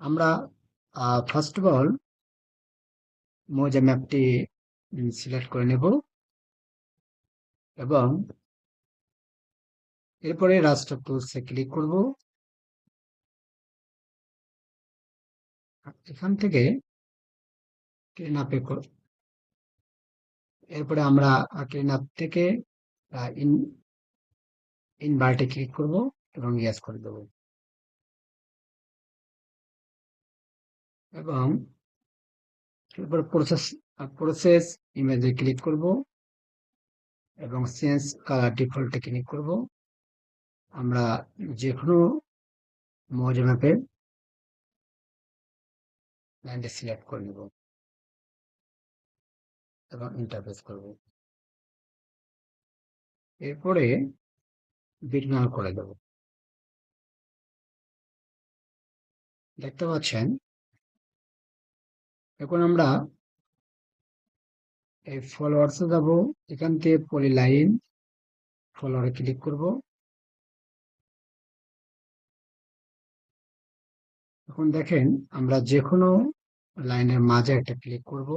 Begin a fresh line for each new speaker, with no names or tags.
আমরা first of all মোজা ম্যাপটি select করে নেব। এবং এরপরে রাষ্ট্র টুলসে ক্লিক করব। এখান থেকে ক্লিন আপে এরপরে আমরা ক্লিন আপ থেকে ইন ইনভার্টে ক্লিক করব এবং ইয়াস করে দেব। এবং এরপর প্রসেস প্রসেস ইমেজে ক্লিক করব এবং চেঞ্জ কালার ডিফল্টে ক্লিক করব। আমরা যে কোনো মজা ম্যাপের লাইনটা সিলেক্ট করে নেব এবং ইন্টারফেস করব। এরপরে বিটমার করে দেব। দেখতে পাচ্ছেন এখন আমরা এই ফলোয়ার্সে যাব। এখান থেকে পলিলাইন ফলোয়ারে ক্লিক করব। এখন দেখেন আমরা যে কোনো লাইনের মাঝে একটা ক্লিক করব।